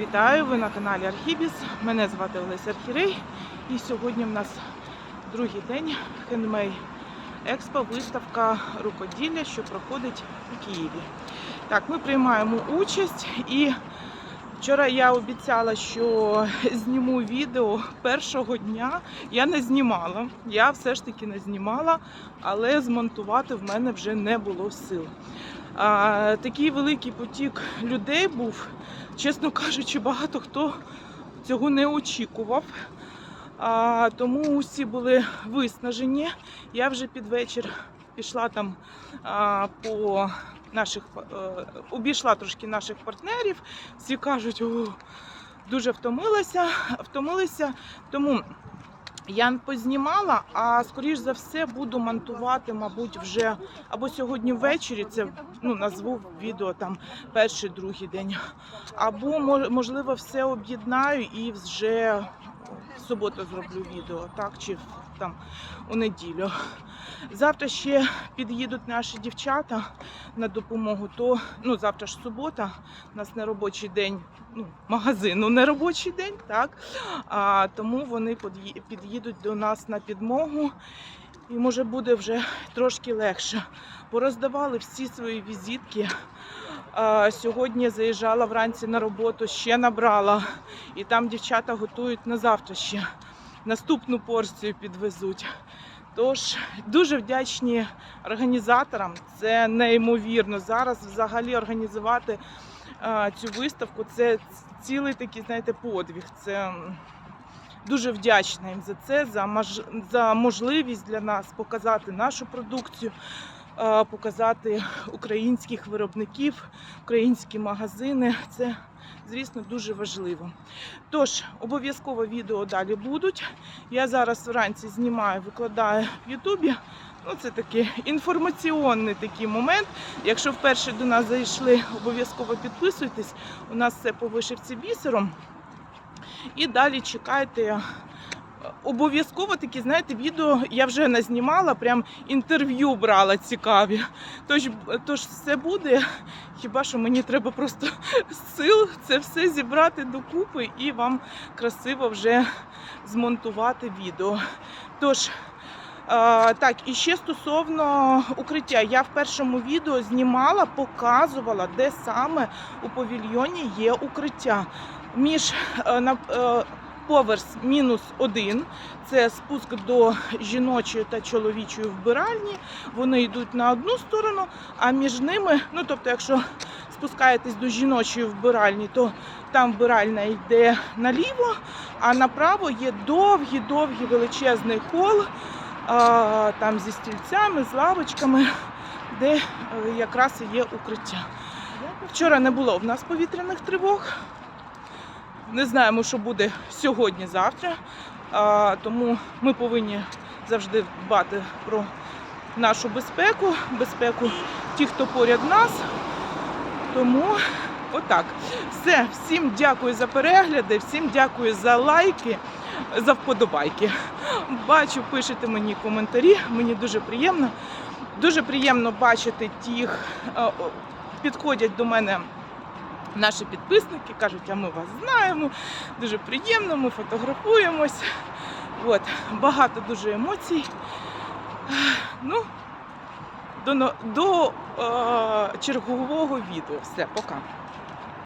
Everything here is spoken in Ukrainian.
Вітаю! Ви на каналі Архібіс. Мене звати Олеся Архірей. І сьогодні в нас другий день Хендмей Експо, виставка рукоділля, що проходить у Києві. Так, ми приймаємо участь і вчора я обіцяла, що зніму відео першого дня. Я не знімала. Я все ж таки не знімала, але змонтувати в мене вже не було сил. А, такий великий потік людей був. Чесно кажучи, багато хто цього не очікував. А, тому усі були виснажені. Я вже під вечір пішла там а, по наших а, обійшла трошки наших партнерів. Всі кажуть, о, дуже втомилася, втомилися. Тому я познімала, а скоріш за все буду монтувати, мабуть, вже або сьогодні ввечері. Це ну назву відео там перший, другий день, або мож- можливо все об'єднаю і вже в суботу зроблю відео, так чи там у неділю. Завтра ще під'їдуть наші дівчата на допомогу. То ну завтра ж субота, у нас не робочий день, ну магазину не робочий день, так а, тому вони під'їдуть до нас на підмогу. І може буде вже трошки легше. Пороздавали всі свої візитки. Сьогодні заїжджала вранці на роботу, ще набрала. І там дівчата готують на завтра ще. Наступну порцію підвезуть. Тож дуже вдячні організаторам. Це неймовірно. Зараз взагалі організувати а, цю виставку це цілий такий, знаєте, подвиг. Це дуже вдячна їм за це, за, мож... за можливість для нас показати нашу продукцію, показати українських виробників, українські магазини. Це, звісно, дуже важливо. Тож, обов'язково відео далі будуть. Я зараз вранці знімаю, викладаю в Ютубі. Ну, це такий інформаційний такий момент. Якщо вперше до нас зайшли, обов'язково підписуйтесь. У нас все по вишивці бісером. І далі чекайте. Обов'язково такі, знаєте, відео я вже не знімала, прям інтерв'ю брала цікаві. Тож, тож все буде. Хіба що мені треба просто сил це все зібрати докупи і вам красиво вже змонтувати відео. Тож, а, так, і ще стосовно укриття, я в першому відео знімала, показувала, де саме у павільйоні є укриття. Між е, на поверс мінус один. Це спуск до жіночої та чоловічої вбиральні. Вони йдуть на одну сторону, а між ними, ну тобто, якщо спускаєтесь до жіночої вбиральні, то там вбиральня йде наліво, а направо є довгий-довгий величезний хол, там зі стільцями, з лавочками, де е, якраз і є укриття. Вчора не було в нас повітряних тривог. Не знаємо, що буде сьогодні-завтра. Тому ми повинні завжди дбати про нашу безпеку, безпеку тих, хто поряд нас. Тому отак. Все, всім дякую за перегляди, всім дякую за лайки, за вподобайки. Бачу, пишете мені коментарі, мені дуже приємно. Дуже приємно бачити тих, е, підходять до мене наші підписники, кажуть, а ми вас знаємо. Дуже приємно, ми фотографуємось. От, багато дуже емоцій. Ну, до, до е, чергового відео. Все, пока.